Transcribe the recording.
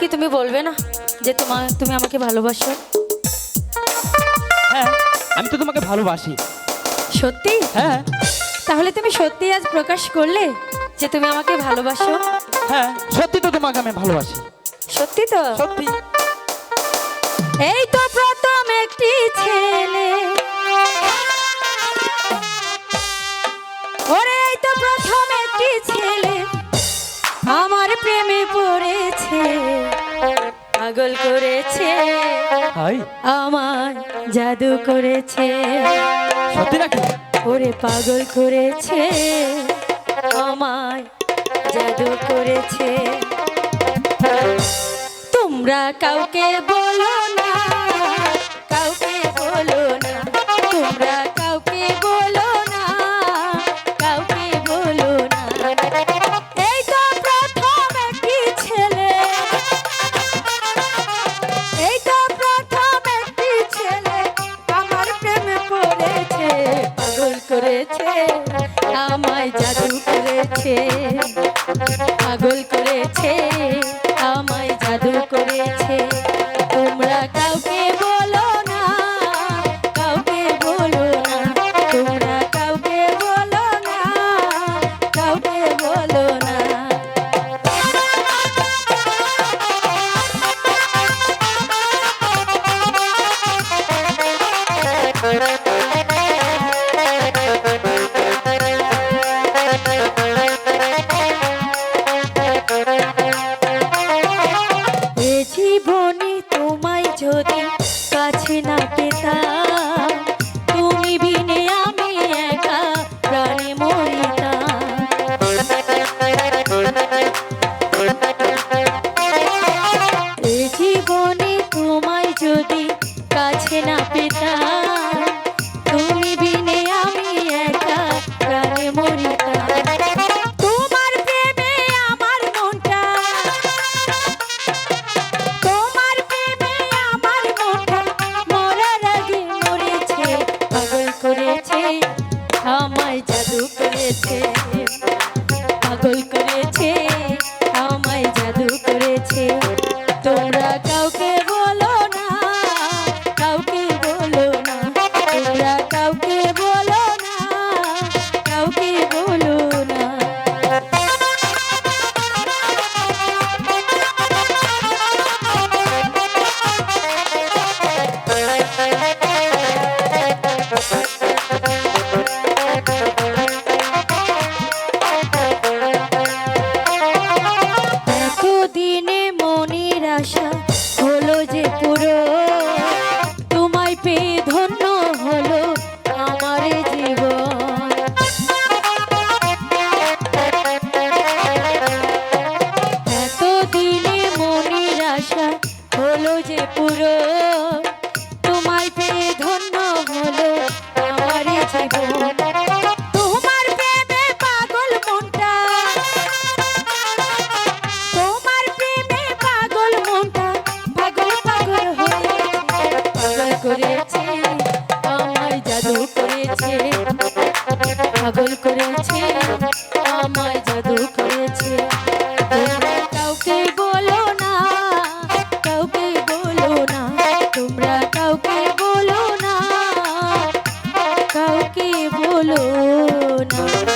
কি তুমি বলবে না যে তোমার তুমি আমাকে ভালোবাসো? হ্যাঁ আমি তো তোমাকে ভালোবাসি। সত্যি? হ্যাঁ। তাহলে তুমি সত্যি আজ প্রকাশ করলে যে তুমি আমাকে ভালোবাসো? হ্যাঁ সত্যি তো তোমাকে আমি ভালোবাসি। সত্যি তো? সত্যি। এই তো প্রথম একটি ছেলে। ওরে এই তো প্রথম একটি ছেলে। আমার প্রেমে পড়েছে। পাগল করেছে। আমার জাদু করেছে। ওরে পাগল করেছে। আমায় জাদু করেছে। তোমরা কাউকে বলো না। করেছে, আমায় জাদু করেছে, পাগল করেছে, আমায় জাদু করেছে। তোমরা কাউকে বলো না, কাউকে বলো না, তোমরা কাউকে বলো না, কাউকে বলো না। এ আশা হলো যে পুরো। তোমায় পেয়ে ধন্য হলো আমার জীবন। মনের আশা হলো যে পুরো। তোমায় পেয়ে ধন্য হলো আমার জীবন। করেছে আমায় জাদু করেছে। তোমরা কাউকে বলো না, কাউকে বলো না, তোমরা কাউকে বলো না, কাউকে বলো না।